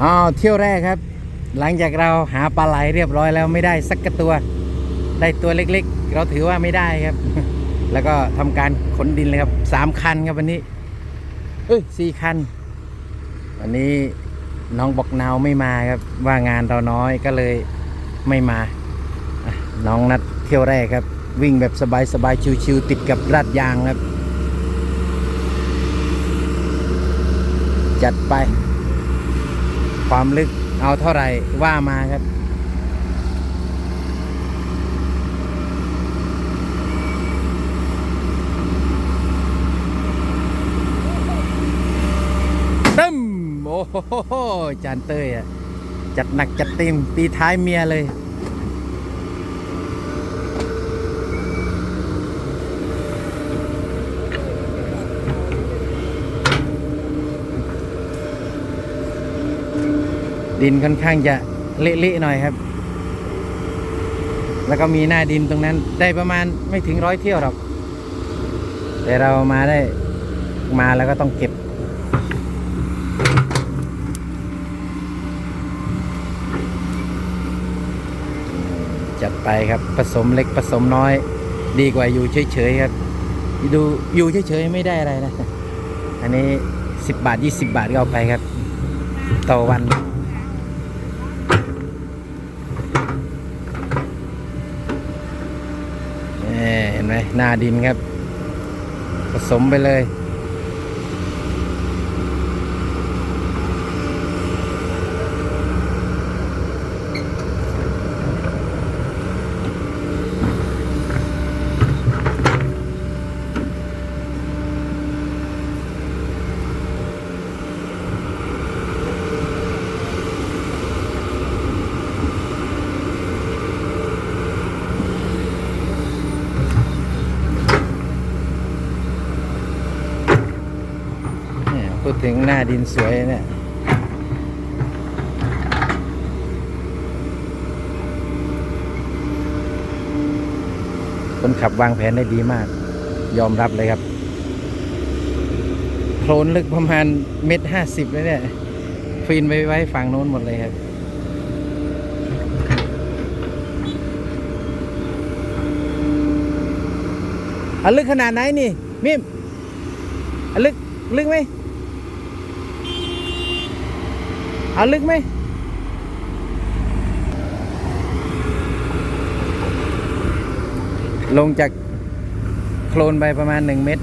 อ๋อเที่ยวแรกครับ หลังจากเราหาปลาไหลเรียบร้อยแล้วไม่ได้สักกระตัว ได้ตัวเล็กๆ เราถือว่าไม่ได้ครับ แล้วก็ทำการขนดินเลยครับสามคันครับวันนี้เอ้ยสี่คัน วันนี้น้องบอกนาวไม่มาครับ ว่างานเราน้อยก็เลยไม่มา น้องนัดเที่ยวแรกครับ วิ่งแบบสบายๆชิวๆติดกับราดยางครับ จัดไป ความลึกเอาเท่าไหร่ว่ามาครับ ตึมโอ้โหจานเต้ยอะ จัดหนักจัดเต็มปีท้ายเมียเลย ดินค่อนข้างจะเละๆหน่อยครับ แล้วก็มีหน้าดินตรงนั้น ได้ประมาณไม่ถึงร้อยเที่ยวหรอก แต่เรามาได้มาแล้วก็ต้องเก็บจัดไปครับผสมเล็กผสมน้อย ดีกว่าอยู่เฉยๆครับ ดูอยู่เฉยๆไม่ได้อะไรนะ อันนี้ 10 บาท 20 บาทก็เอาไปครับ ต่อวัน เห็นไหมหน้าดินครับ ผสมไปเลย พูดถึงหน้าดินสวยเนี่ยคนขับวางแผนได้ดีมาก ยอมรับเลยครับโคลนลึกประมาณเมตรห้าสิบเลยเนี่ยฟีนไว้ไว้ฝั่งโน้นหมดเลยครับอลึกขนาดไหนนี่มิมอลึก ลึกไหม หาลึกไหมลงจากโคลนไปประมาณหนึ่งเมตร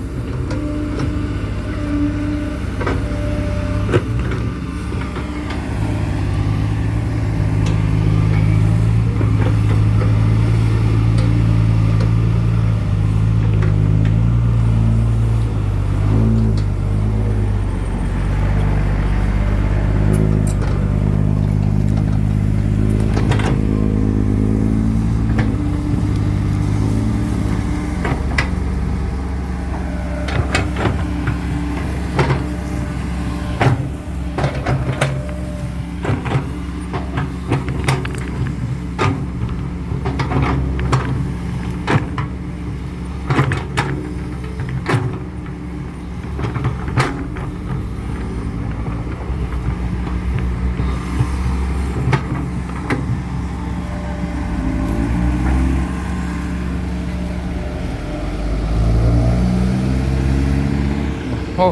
โอ้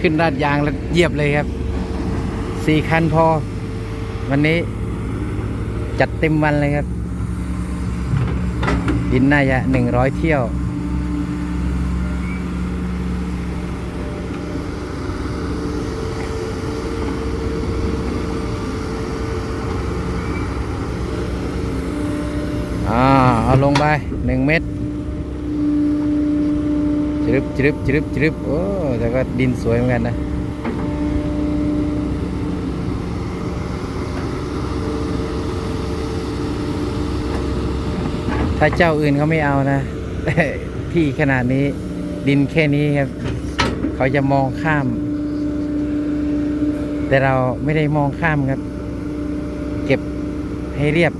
ขึ้นราดยางแล้วเยียบเลยครับสี่คันพอ วันนี้ จัดเต็มวันเลยครับดินน่าจะหนึ่งร้อยเที่ยว อ่า เอาลงไปหนึ่งเม็ด จรึบจรึบจรึบจรึบโอ้แต่ก็ดินสวยเหมือนกันนะถ้าเจ้าอื่นเขาไม่เอานะที่ขนาดนี้ดินแค่นี้ครับ เขาจะมองข้าม แต่เราไม่ได้มองข้ามครับ เก็บให้เรียบ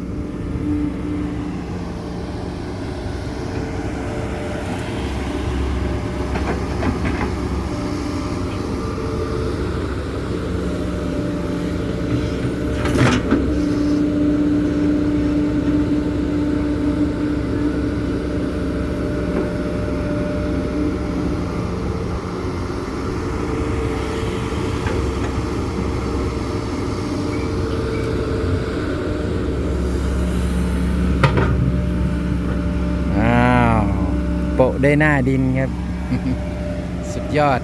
ได้หน้าดินครับ สุดยอด